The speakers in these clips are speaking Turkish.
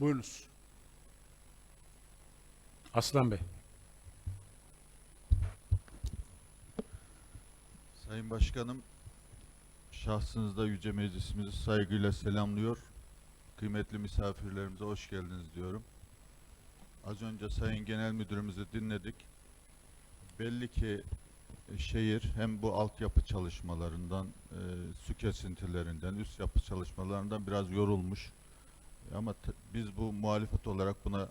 Buyurunuz. Aslan Bey. Sayın Başkanım, şahsınızda Yüce Meclisimizi saygıyla selamlıyor. Kıymetli misafirlerimize hoş geldiniz diyorum. Az önce Sayın Genel Müdürümüzü dinledik. Belli ki e, şehir hem bu altyapı çalışmalarından, e, su kesintilerinden, üst yapı çalışmalarından biraz yorulmuş. Ama biz bu muhalefet olarak buna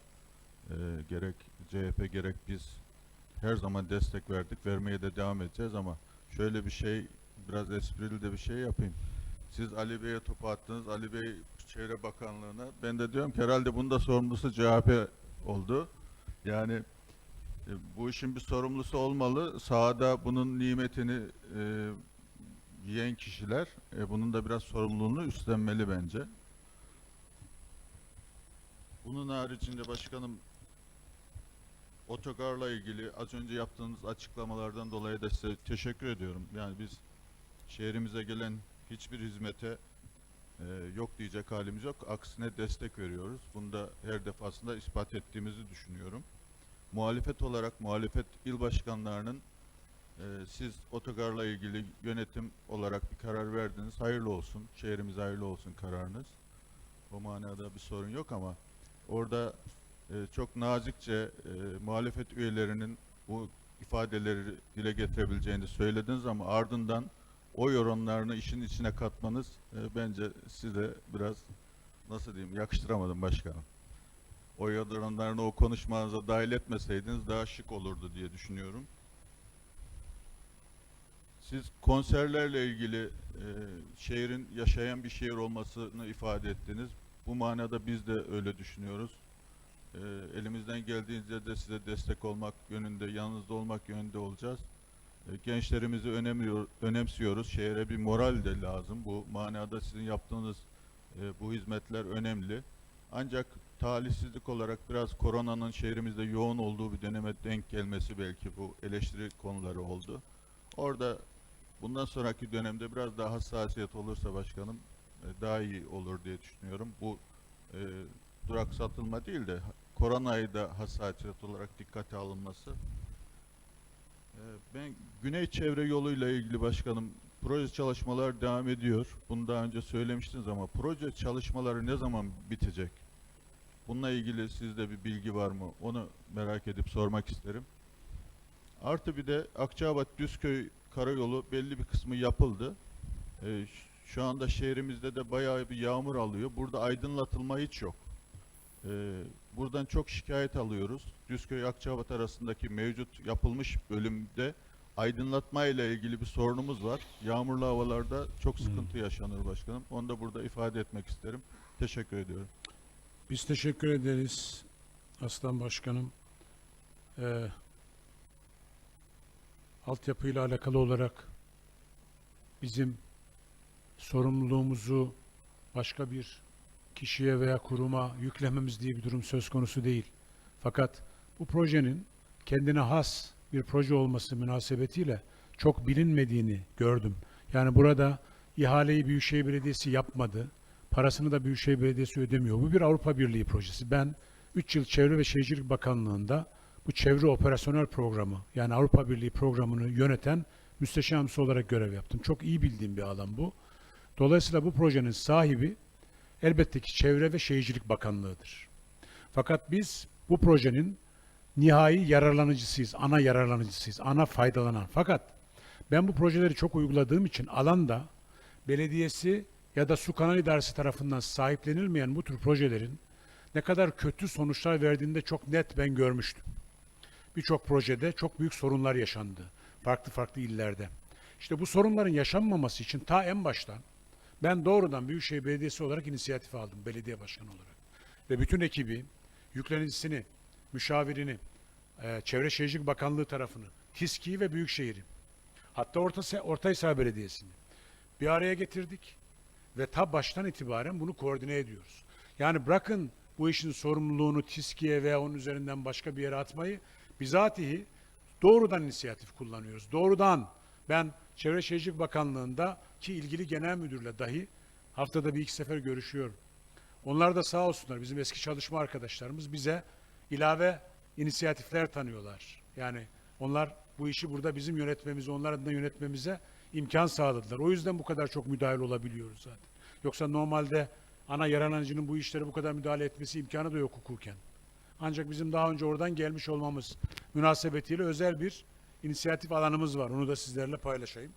e, gerek CHP gerek biz her zaman destek verdik, vermeye de devam edeceğiz ama şöyle bir şey, biraz esprili de bir şey yapayım. Siz Ali Bey'e topu attınız, Ali Bey Çevre Bakanlığı'na. Ben de diyorum ki herhalde bunun sorumlusu CHP oldu. Yani e, bu işin bir sorumlusu olmalı. Sahada bunun nimetini e, yiyen kişiler e, bunun da biraz sorumluluğunu üstlenmeli bence. Bunun haricinde başkanım otogarla ilgili az önce yaptığınız açıklamalardan dolayı da size teşekkür ediyorum. Yani biz şehrimize gelen hiçbir hizmete e, yok diyecek halimiz yok. Aksine destek veriyoruz. Bunu da her defasında ispat ettiğimizi düşünüyorum. Muhalefet olarak muhalefet il başkanlarının e, siz otogarla ilgili yönetim olarak bir karar verdiniz. Hayırlı olsun. Şehrimize hayırlı olsun kararınız. O manada bir sorun yok ama orada e, çok nazikçe e, muhalefet üyelerinin bu ifadeleri dile getirebileceğini söylediniz ama ardından oy oranlarını işin içine katmanız e, bence size biraz nasıl diyeyim yakıştıramadım başkanım. Oy oranlarını o konuşmanıza dahil etmeseydiniz daha şık olurdu diye düşünüyorum. Siz konserlerle ilgili e, şehrin yaşayan bir şehir olmasını ifade ettiniz. Bu manada biz de öyle düşünüyoruz. E, elimizden geldiğince de size destek olmak yönünde, yanınızda olmak yönünde olacağız. E, gençlerimizi önemliyor, önemsiyoruz. Şehre bir moral de lazım. Bu manada sizin yaptığınız e, bu hizmetler önemli. Ancak talihsizlik olarak biraz koronanın şehrimizde yoğun olduğu bir döneme denk gelmesi belki bu eleştiri konuları oldu. Orada bundan sonraki dönemde biraz daha hassasiyet olursa başkanım daha iyi olur diye düşünüyorum. Bu e, duraksatılma değil de koronayı da hassasiyet olarak dikkate alınması. E, ben Güney Çevre Yolu'yla ilgili başkanım proje çalışmalar devam ediyor. Bunu daha önce söylemiştiniz ama proje çalışmaları ne zaman bitecek? Bununla ilgili sizde bir bilgi var mı? Onu merak edip sormak isterim. Artı bir de Akçabat Düzköy karayolu belli bir kısmı yapıldı. Ş- şu anda şehrimizde de bayağı bir yağmur alıyor. Burada aydınlatılma hiç yok. Ee, buradan çok şikayet alıyoruz. Düzköy Akçabat arasındaki mevcut yapılmış bölümde aydınlatma ile ilgili bir sorunumuz var. Yağmurlu havalarda çok sıkıntı yaşanır başkanım. Onu da burada ifade etmek isterim. Teşekkür ediyorum. Biz teşekkür ederiz Aslan Başkanım. Ee, altyapıyla alakalı olarak bizim sorumluluğumuzu başka bir kişiye veya kuruma yüklememiz diye bir durum söz konusu değil. Fakat bu projenin kendine has bir proje olması münasebetiyle çok bilinmediğini gördüm. Yani burada ihaleyi Büyükşehir Belediyesi yapmadı. Parasını da Büyükşehir Belediyesi ödemiyor. Bu bir Avrupa Birliği projesi. Ben 3 yıl Çevre ve Şehircilik Bakanlığı'nda bu çevre operasyonel programı yani Avrupa Birliği programını yöneten müsteşarımsı olarak görev yaptım. Çok iyi bildiğim bir alan bu. Dolayısıyla bu projenin sahibi elbette ki Çevre ve Şehircilik Bakanlığı'dır. Fakat biz bu projenin nihai yararlanıcısıyız, ana yararlanıcısıyız, ana faydalanan. Fakat ben bu projeleri çok uyguladığım için alanda belediyesi ya da su kanal idaresi tarafından sahiplenilmeyen bu tür projelerin ne kadar kötü sonuçlar verdiğinde çok net ben görmüştüm. Birçok projede çok büyük sorunlar yaşandı. Farklı farklı illerde. İşte bu sorunların yaşanmaması için ta en baştan ben doğrudan Büyükşehir Belediyesi olarak inisiyatif aldım belediye başkanı olarak. Ve bütün ekibi, yüklenicisini, müşavirini, e, Çevre Şehircilik Bakanlığı tarafını, TİSKİ'yi ve Büyükşehir'i, hatta Orta, Ortahisar Belediyesi'ni bir araya getirdik ve ta baştan itibaren bunu koordine ediyoruz. Yani bırakın bu işin sorumluluğunu TİSKİ'ye veya onun üzerinden başka bir yere atmayı, bizatihi doğrudan inisiyatif kullanıyoruz. Doğrudan ben Çevre Şehircilik Bakanlığı'nda ki ilgili genel müdürle dahi haftada bir iki sefer görüşüyorum. Onlar da sağ olsunlar bizim eski çalışma arkadaşlarımız bize ilave inisiyatifler tanıyorlar. Yani onlar bu işi burada bizim yönetmemize, onlar adına yönetmemize imkan sağladılar. O yüzden bu kadar çok müdahil olabiliyoruz zaten. Yoksa normalde ana yaralancının bu işlere bu kadar müdahale etmesi imkanı da yok hukuken. Ancak bizim daha önce oradan gelmiş olmamız münasebetiyle özel bir inisiyatif alanımız var. Onu da sizlerle paylaşayım.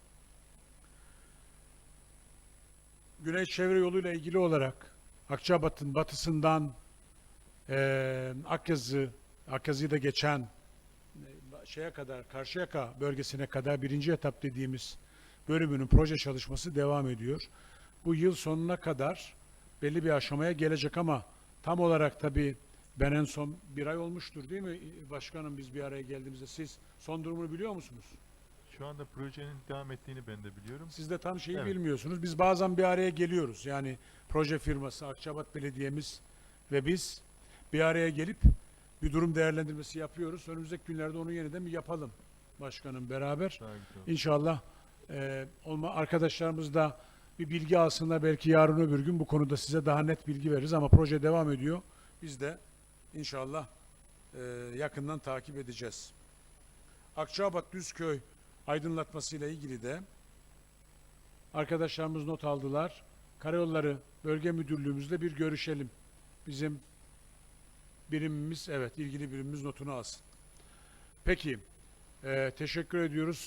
Güney Çevre Yolu'yla ilgili olarak Akçabat'ın batısından eee Akyazı, Akyazı'yı da geçen e, şeye kadar, Karşıyaka bölgesine kadar birinci etap dediğimiz bölümünün proje çalışması devam ediyor. Bu yıl sonuna kadar belli bir aşamaya gelecek ama tam olarak tabii ben en son bir ay olmuştur değil mi başkanım biz bir araya geldiğimizde siz son durumunu biliyor musunuz? Şu anda projenin devam ettiğini ben de biliyorum. Siz de tam şeyi Evet. bilmiyorsunuz. Biz bazen bir araya geliyoruz. Yani proje firması, Akçabat Belediye'miz ve biz bir araya gelip bir durum değerlendirmesi yapıyoruz. Önümüzdeki günlerde onu yeniden bir yapalım başkanım beraber. Daha güzel olur. İnşallah e, olma arkadaşlarımız da bir bilgi alsınlar. Belki yarın öbür gün bu konuda size daha net bilgi veririz ama proje devam ediyor. Biz de inşallah e, yakından takip edeceğiz. Akçabat Düzköy aydınlatması ile ilgili de arkadaşlarımız not aldılar. Karayolları Bölge Müdürlüğümüzle bir görüşelim. Bizim birimimiz, evet ilgili birimimiz notunu alsın. Peki, e, teşekkür ediyoruz.